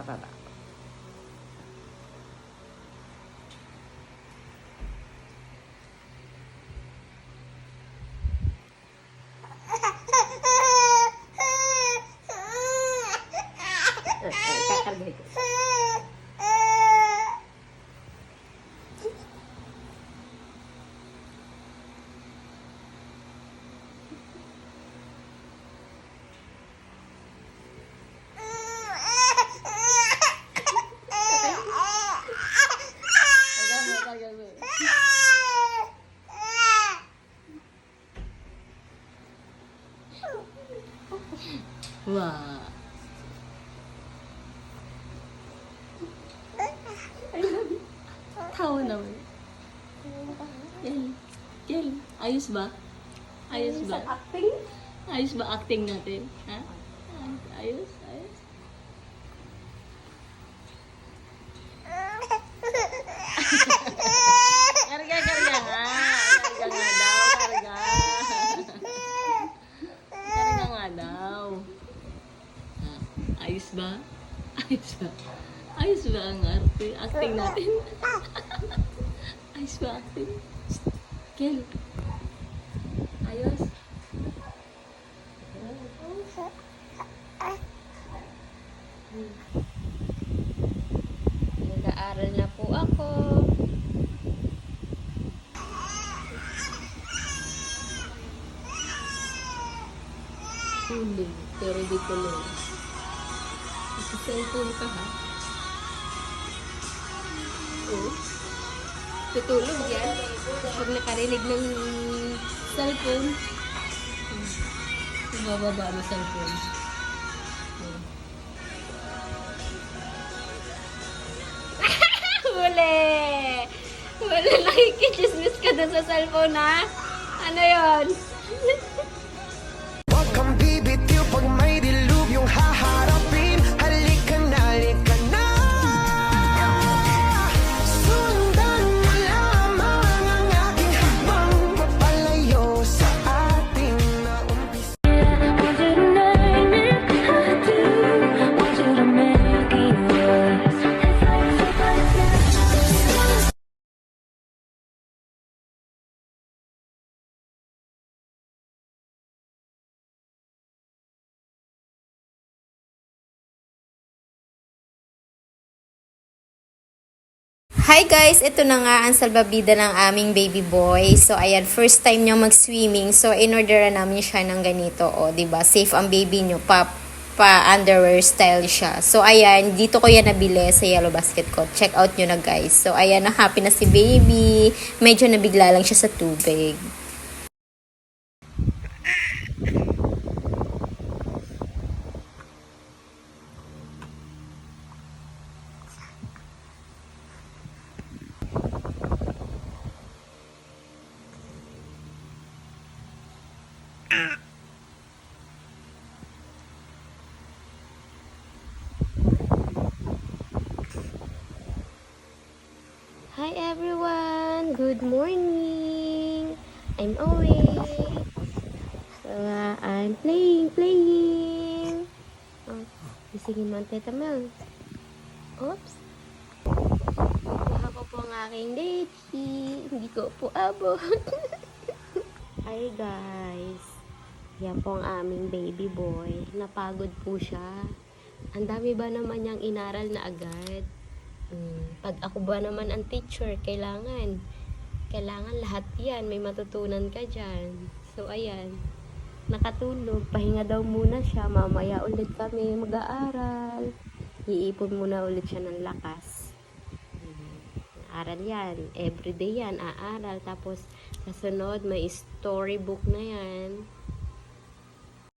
方だだ。から出てくる。Wow. Tawa naman. Kel, Kel, ayos ba? Ayos ba? acting? Ayos ba acting natin? Ha? Ayos, ayos. Karga, karga nga. Karga nga daw, karga. Karga nga daw. Ah, ayos ba? Ayos ba? Ayos ba ang arte? Acting natin? ayos ba acting? Kel. Ayos? Nag-aaral na po ako. Hindi, pero di. Sa cellphone ka ha? Oo. Tutulog yan. Pag nakarinig ng Cellphone. Ibababa mo cellphone. Huli! Wala nakikichismis ka dun sa cellphone, ha? Ano yon? Hi guys! Ito na nga ang salbabida ng aming baby boy. So ayan, first time niya mag-swimming. So in-order namin siya ng ganito. O, ba diba? Safe ang baby niyo. Pa, pa underwear style siya. So ayan, dito ko yan nabili sa Yellow Basket ko. Check out nyo na guys. So ayan, happy na si baby. Medyo nabigla lang siya sa tubig. Hi everyone! Good morning! I'm awake! So, uh, I'm playing, playing! Oh, gisingin mo ang teta. Oops! Kuha ko po ang aking daddy. Hindi ko po abo. Hi guys! Yan po ang aming baby boy. Napagod po siya. Ang dami ba naman niyang inaral na agad? Mm, pag ako ba naman ang teacher, kailangan, kailangan lahat yan, may matutunan ka dyan. So, ayan, nakatulog, pahinga daw muna siya, mamaya ulit kami mag-aaral. Iipon muna ulit siya ng lakas. Mm, Aral yan, everyday yan, aaral. Tapos, sa sunod, may storybook na yan.